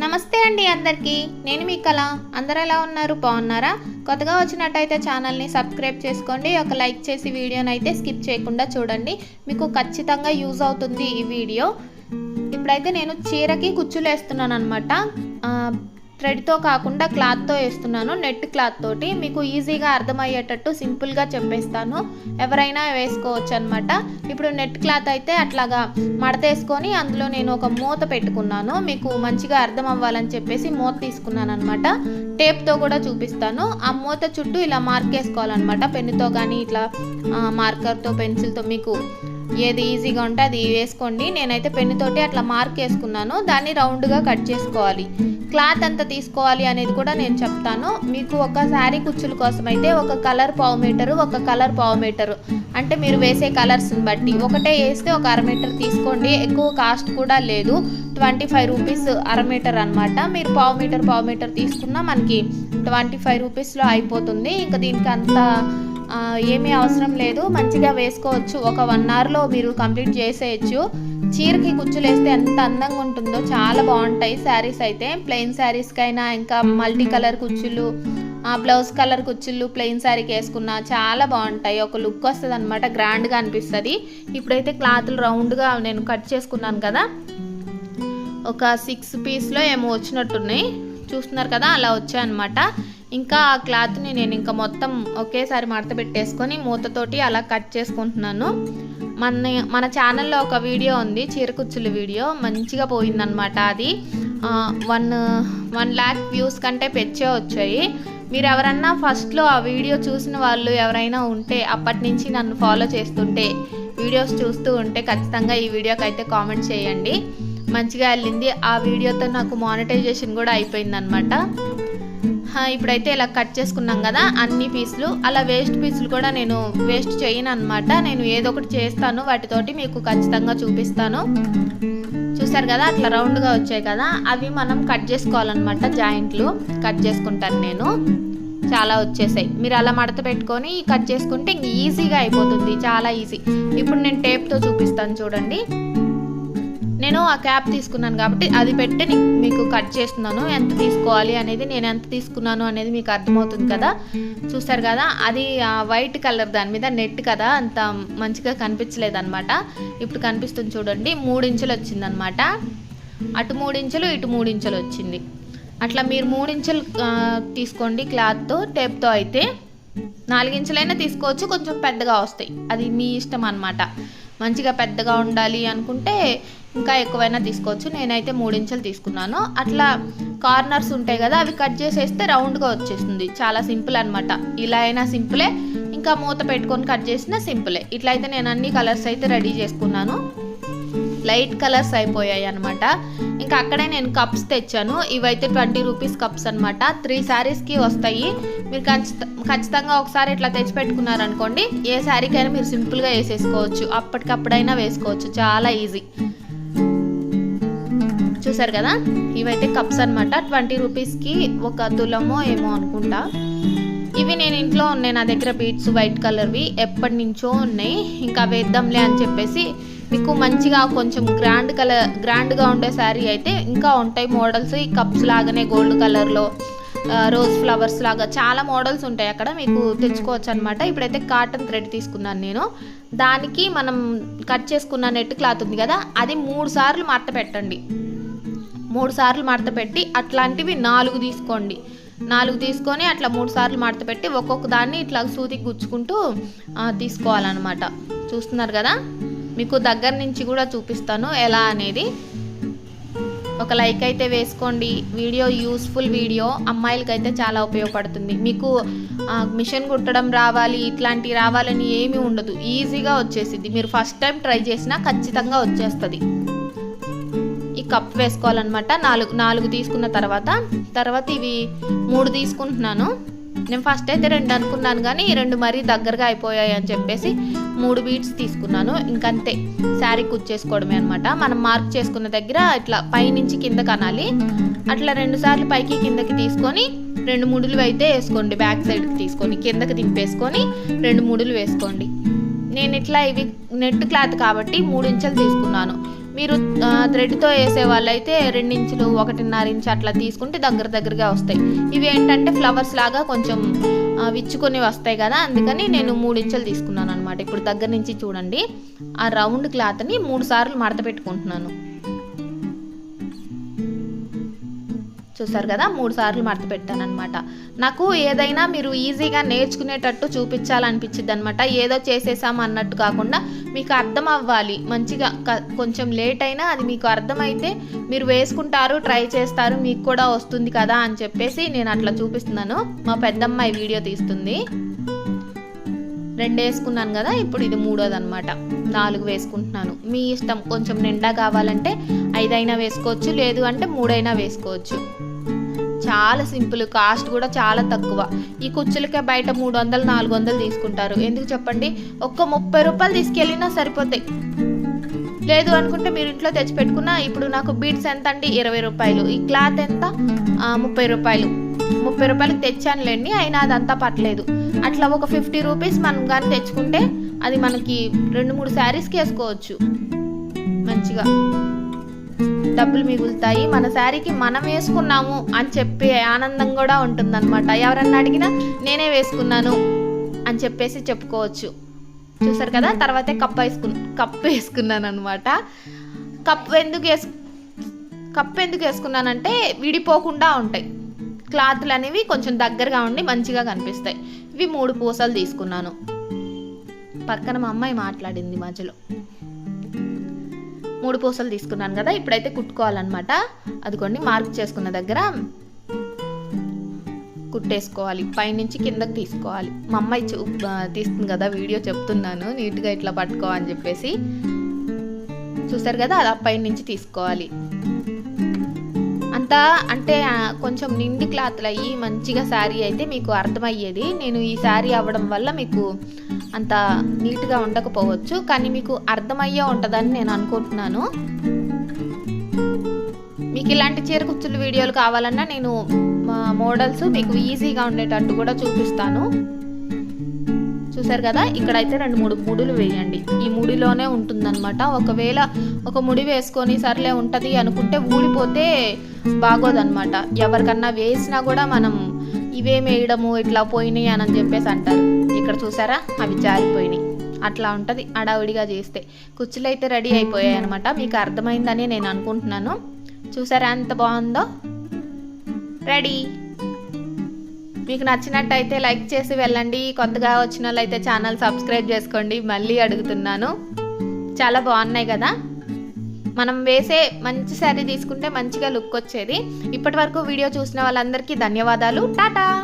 నమస్తే అండి అందరికీ. నేను మీ కళ. అందరు ఎలా ఉన్నారు? బాగున్నారా? కొత్తగా వచ్చినట్టయితే ఛానల్ని సబ్స్క్రైబ్ చేసుకోండి. ఒక లైక్ చేసి వీడియోని అయితే స్కిప్ చేయకుండా చూడండి. మీకు ఖచ్చితంగా యూజ్ అవుతుంది ఈ వీడియో. ఇప్పుడైతే నేను చీరకి కుచ్చులు వేస్తున్నాను అనమాట థ్రెడ్తో కాకుండా క్లాత్తో వేస్తున్నాను. నెట్ క్లాత్ తోటి మీకు ఈజీగా అర్థమయ్యేటట్టు సింపుల్గా చెప్పేస్తాను. ఎవరైనా వేసుకోవచ్చు అనమాట ఇప్పుడు నెట్ క్లాత్ అయితే అట్లాగా మడతేసుకొని అందులో నేను ఒక మూత పెట్టుకున్నాను. మీకు మంచిగా అర్థం అవ్వాలని చెప్పేసి మూత తీసుకున్నాను అనమాట టేప్తో కూడా చూపిస్తాను. ఆ మూత చుట్టూ ఇలా మార్క్ వేసుకోవాలన్నమాట పెన్నుతో కానీ ఇట్లా మార్కర్తో పెన్సిల్తో మీకు ఏది ఈజీగా ఉంటే అది వేసుకోండి. నేనైతే పెన్నుతోటి అట్లా మార్క్ వేసుకున్నాను దాన్ని రౌండ్గా కట్ చేసుకోవాలి. క్లాత్ ఎంత తీసుకోవాలి అనేది కూడా నేను చెప్తాను. మీకు ఒక శారీ కుచ్చుల కోసం అయితే ఒక కలర్ పావు మీటరు ఒక కలర్ పావు మీటరు అంటే మీరు వేసే కలర్స్ని బట్టి. ఒకటే వేస్తే ఒక అర మీటర్ తీసుకోండి. ఎక్కువ కాస్ట్ కూడా లేదు. ట్వంటీ ఫైవ్ రూపీస్ అర మీటర్ అనమాట మీరు పావు మీటర్ పావు మీటర్ తీసుకున్నా మనకి ట్వంటీ ఫైవ్ రూపీస్లో అయిపోతుంది. ఇంకా దీనికి అంత ఏమీ అవసరం లేదు. మంచిగా వేసుకోవచ్చు. ఒక వన్ అవర్లో మీరు కంప్లీట్ చేసేయచ్చు. చీరకి కుచ్చులు వేస్తే ఎంత అందంగా ఉంటుందో చాలా బాగుంటాయి శారీస్ అయితే. ప్లెయిన్ శారీస్కైనా ఇంకా మల్టీ కలర్ కుచ్చులు బ్లౌజ్ కలర్ కుచ్చులు ప్లెయిన్ శారీకి వేసుకున్నా చాలా బాగుంటాయి. ఒక లుక్ వస్తుంది అనమాట గ్రాండ్గా అనిపిస్తుంది. ఇప్పుడైతే క్లాత్లు రౌండ్గా నేను కట్ చేసుకున్నాను కదా. ఒక సిక్స్ పీస్లో ఏమో వచ్చినట్టున్నాయి. చూస్తున్నారు కదా అలా వచ్చాయన్నమాట. ఇంకా ఆ క్లాత్ని నేను ఇంకా మొత్తం ఒకేసారి మడత పెట్టేసుకొని మూతతోటి అలా కట్ చేసుకుంటున్నాను. మన మన ఛానల్లో ఒక వీడియో ఉంది చీరకుచ్చుల వీడియో. మంచిగా పోయిందనమాట అది. వన్ వన్ ల్యాక్ వ్యూస్ కంటే పెచ్చే వచ్చాయి. మీరు ఎవరన్నా ఫస్ట్లో ఆ వీడియో చూసిన వాళ్ళు ఎవరైనా ఉంటే అప్పటి నుంచి నన్ను ఫాలో చేస్తుంటే వీడియోస్ చూస్తూ ఉంటే ఖచ్చితంగా ఈ వీడియోకి అయితే కామెంట్ చేయండి. మంచిగా వెళ్ళింది ఆ వీడియోతో నాకు మానిటైజేషన్ కూడా అయిపోయిందనమాట ఇప్పుడైతే ఇలా కట్ చేసుకున్నాం కదా అన్ని పీసులు. అలా వేస్ట్ పీసులు కూడా నేను వేస్ట్ చేయను అనమాట నేను ఏదో ఒకటి చేస్తాను వాటితోటి మీకు ఖచ్చితంగా చూపిస్తాను. చూసారు కదా అట్లా రౌండ్గా వచ్చాయి కదా. అవి మనం కట్ చేసుకోవాలన్నమాట జాయింట్లు. కట్ చేసుకుంటాను నేను. చాలా వచ్చేసాయి. మీరు అలా మడత పెట్టుకొని కట్ చేసుకుంటే ఇంక ఈజీగా అయిపోతుంది. చాలా ఈజీ ఇప్పుడు నేను టేప్తో చూపిస్తాను చూడండి. నేను ఆ క్యాప్ తీసుకున్నాను కాబట్టి అది పెట్టి మీకు కట్ చేస్తున్నాను. ఎంత తీసుకోవాలి అనేది నేను ఎంత తీసుకున్నాను అనేది మీకు అర్థమవుతుంది కదా? చూస్తారు కదా? అది వైట్ కలర్ దాని మీద నెట్ కదా? అంత మంచిగా కనిపించలేదు అనమాట ఇప్పుడు కనిపిస్తుంది చూడండి. మూడు ఇంచులు వచ్చిందనమాట అటు మూడు ఇంచులు ఇటు మూడు ఇంచులు వచ్చింది. అట్లా మీరు మూడు ఇంచులు తీసుకోండి క్లాత్తో టేప్తో అయితే. నాలుగించులైనా తీసుకోవచ్చు. కొంచెం పెద్దగా వస్తాయి. అది మీ ఇష్టం అనమాట మంచిగా పెద్దగా ఉండాలి అనుకుంటే ఇంకా ఎక్కువైనా తీసుకోవచ్చు. నేనైతే మూడించలు తీసుకున్నాను. అట్లా కార్నర్స్ ఉంటాయి కదా అవి కట్ చేసేస్తే రౌండ్గా వచ్చేస్తుంది. చాలా సింపుల్ అనమాట ఇలా అయినా సింపులే. ఇంకా మూత పెట్టుకొని కట్ చేసిన సింపులే. ఇట్లా అయితే నేను అన్ని కలర్స్ అయితే రెడీ చేసుకున్నాను. లైట్ కలర్స్ అయిపోయాయి అనమాట ఇంకా అక్కడే నేను కప్స్ తెచ్చాను. ఇవైతే ట్వంటీ రూపీస్ కప్స్ అనమాట త్రీ శారీస్కి వస్తాయి. మీరు ఖచ్చితంగా ఒకసారి ఇట్లా తెచ్చి పెట్టుకున్నారనుకోండి ఏ శారీకైనా మీరు సింపుల్గా వేసేసుకోవచ్చు. అప్పటికప్పుడైనా వేసుకోవచ్చు. చాలా ఈజీ. చూసారు కదా? ఇవైతే కప్స్ అనమాట ట్వంటీ రూపీస్కి ఒక తులమో ఏమో అనుకుంటా. ఇవి నేను ఇంట్లో ఉన్నాయి. నా దగ్గర బీట్స్ వైట్ కలర్వి ఎప్పటి నుంచో ఉన్నాయి. ఇంకా వేద్దాంలే అని చెప్పేసి మీకు మంచిగా కొంచెం గ్రాండ్ కలర్ గ్రాండ్గా ఉండే శారీ అయితే ఇంకా ఉంటాయి మోడల్స్ ఈ కప్స్ లాగానే గోల్డ్ కలర్లో రోజ్ ఫ్లవర్స్ లాగా చాలా మోడల్స్ ఉంటాయి అక్కడ. మీకు తెచ్చుకోవచ్చు అనమాట ఇప్పుడైతే కాటన్ థ్రెడ్ తీసుకున్నాను నేను. దానికి మనం కట్ చేసుకున్న నెట్ క్లాత్ ఉంది కదా? అది మూడు సార్లు మడత పెట్టండి. మూడు సార్లు మడత పెట్టి అట్లాంటివి నాలుగు తీసుకోండి. నాలుగు తీసుకొని అట్లా మూడు సార్లు మడత పెట్టి ఒక్కొక్క దాన్ని ఇట్లా సూతికి గుచ్చుకుంటూ తీసుకోవాలన్నమాట. చూస్తున్నారు కదా? మీకు దగ్గర నుంచి కూడా చూపిస్తాను ఎలా అనేది. ఒక లైక్ అయితే వేసుకోండి. Video useful video. అమ్మాయిలకైతే చాలా ఉపయోగపడుతుంది. మీకు మిషన్ కుట్టడం రావాలి ఇట్లాంటివి రావాలని ఏమీ ఉండదు. ఈజీగా వచ్చేసింది మీరు ఫస్ట్ టైం ట్రై చేసినా ఖచ్చితంగా వచ్చేస్తుంది. కప్ వేసుకోవాలన్నమాట. నాలుగు నాలుగు తీసుకున్న తర్వాత తర్వాత ఇవి మూడు తీసుకుంటున్నాను. నేను ఫస్ట్ అయితే రెండు అనుకున్నాను కానీ రెండు మరీ దగ్గరగా అయిపోయాయి అని చెప్పేసి మూడు బీట్స్ తీసుకున్నాను. ఇంకంతే శారీ కుచ్చేసుకోవడమే అనమాట మనం మార్క్ చేసుకున్న దగ్గర ఇట్లా పైనుంచి కింద కనాలి. అట్లా రెండు సార్లు పైకి కిందకి తీసుకొని రెండు ముడులు అయితే వేసుకోండి. బ్యాక్ సైడ్కి తీసుకొని కిందకి దింపేసుకొని రెండు ముడులు వేసుకోండి. నేను ఇట్లా ఇవి నెట్ క్లాత్ కాబట్టి మూడు ఇంచెలు తీసుకున్నాను. మీరు థ్రెడ్తో వేసే వాళ్ళైతే రెండించులు ఒకటిన్నర ఇంచు అట్లా తీసుకుంటే దగ్గర దగ్గరగా వస్తాయి. ఇవి ఏంటంటే ఫ్లవర్స్ లాగా కొంచెం విచ్చుకొని వస్తాయి కదా అందుకని నేను మూడు ఇంచులు తీసుకున్నాను అనమాట ఇప్పుడు దగ్గర నుంచి చూడండి ఆ రౌండ్ క్లాత్ని మూడు సార్లు మడత పెట్టుకుంటున్నాను. చూసారు కదా మూడు సార్లు మడత పెట్టాను అనమాట నాకు ఏదైనా మీరు ఈజీగా నేర్చుకునేటట్టు చూపించాలనిపించింది అనమాట ఏదో చేసేసాం అన్నట్టు కాకుండా మీకు అర్థం అవ్వాలి. మంచిగా క- కొంచెం లేట్ అయినా అది మీకు అర్థమైతే మీరు వేసుకుంటారు ట్రై చేస్తారు మీకు కూడా వస్తుంది కదా అని చెప్పేసి నేను అట్లా చూపిస్తున్నాను. మా పెద్దమ్మాయి వీడియో తీస్తుంది. రెండు వేసుకున్నాను కదా ఇప్పుడు ఇది మూడోది అనమాట నాలుగు వేసుకుంటున్నాను. మీ ఇష్టం కొంచెం నిండా కావాలంటే ఐదైనా వేసుకోవచ్చు లేదు అంటే మూడైనా వేసుకోవచ్చు. చాలా సింపుల్ కాస్ట్ కూడా చాలా తక్కువ. ఈ కుచ్చులకే బయట మూడు వందలు నాలుగు వందలు తీసుకుంటారు. ఎందుకు చెప్పండి? ఒక్క ముప్పై రూపాయలు తీసుకెళ్ళినా సరిపోతాయి. లేదు అనుకుంటే మీరు ఇంట్లో తెచ్చి పెట్టుకున్న ఇప్పుడు నాకు బీడ్స్ ఎంత అండి ఇరవై రూపాయలు. ఈ క్లాత్ ఎంత? ముప్పై రూపాయలు. ముప్పై రూపాయలకి తెచ్చానులేండి అయినా అదంతా పట్టలేదు. అట్లా ఒక ఫిఫ్టీ రూపీస్ మనం కానీ తెచ్చుకుంటే అది మనకి రెండు మూడు శారీస్కి వేసుకోవచ్చు. మంచిగా. డబ్బులు మిగులుతాయి. మన శారీకి మనం వేసుకున్నాము అని చెప్పి ఆనందం కూడా ఉంటుందన్నమాట. ఎవరన్నా అడిగినా నేనే వేసుకున్నాను అని చెప్పేసి చెప్పుకోవచ్చు. చూసారు కదా? తర్వాత కప్ వేసుకు కప్పు వేసుకున్నాను అనమాట కప్పు ఎందుకు వేసు కప్పు ఎందుకు వేసుకున్నానంటే విడిపోకుండా ఉంటాయి. క్లాత్లు అనేవి కొంచెం దగ్గరగా ఉండి మంచిగా కనిపిస్తాయి. ఇవి మూడు పూసలు తీసుకున్నాను. పక్కన మా అమ్మాయి మాట్లాడింది మధ్యలో. మూడు పూసలు తీసుకున్నాను కదా ఇప్పుడైతే కుట్టుకోవాలన్నమాట. అదిగోండి మార్క్ చేసుకున్న దగ్గర కుట్టేసుకోవాలి. పైనుంచి కిందకి తీసుకోవాలి. మా అమ్మాయి చూ తీస్తుంది కదా వీడియో చెప్తున్నాను. నీట్గా ఇట్లా పట్టుకో అని చెప్పేసి. చూసారు కదా అలా పైనుంచి తీసుకోవాలి. అంతా అంటే కొంచెం నిండి క్లాత్లు అయ్యి మంచిగా శారీ అయితే మీకు అర్థమయ్యేది. నేను ఈ శారీ అవ్వడం వల్ల మీకు అంత నీట్గా ఉండకపోవచ్చు. కానీ మీకు అర్థమయ్యే ఉంటుందని నేను అనుకుంటున్నాను. మీకు ఇలాంటి చీర కుచ్చులు వీడియోలు కావాలన్నా నేను మా మోడల్స్ మీకు ఈజీగా ఉండేటట్టు కూడా చూపిస్తాను. చూసారు కదా? ఇక్కడైతే రెండు మూడు ముడులు వేయండి. ఈ ముడిలోనే ఉంటుందన్నమాట. ఒకవేళ ఒక ముడి వేసుకొని సర్లే ఉంటుంది అనుకుంటే ఊడిపోతే బాగోదన్నమాట. ఎవరికన్నా వేసినా కూడా మనం ఇవేం వేయడము ఇట్లా పోయినాయి అని చెప్పేసి అంటారు. ఇక్కడ చూసారా? అవి జారిపోయినాయి. అట్లా ఉంటుంది అడావిడిగా చేస్తే. కుచ్చులు అయితే రెడీ అయిపోయాయి అనమాట మీకు అర్థమైందని నేను అనుకుంటున్నాను. చూసారా ఎంత బాగుందో? రెడీ. మీకు నచ్చినట్టయితే లైక్ చేసి వెళ్ళండి. కొత్తగా వచ్చిన వాళ్ళైతే ఛానల్ సబ్స్క్రైబ్ చేసుకోండి. మళ్ళీ అడుగుతున్నాను. చాలా బాగున్నాయి కదా? మనం వేసే మంచి శారీ తీసుకుంటే మంచిగా లుక్ వచ్చేది. ఇప్పటి వరకు వీడియో చూసిన వాళ్ళందరికీ ధన్యవాదాలు. టాటా!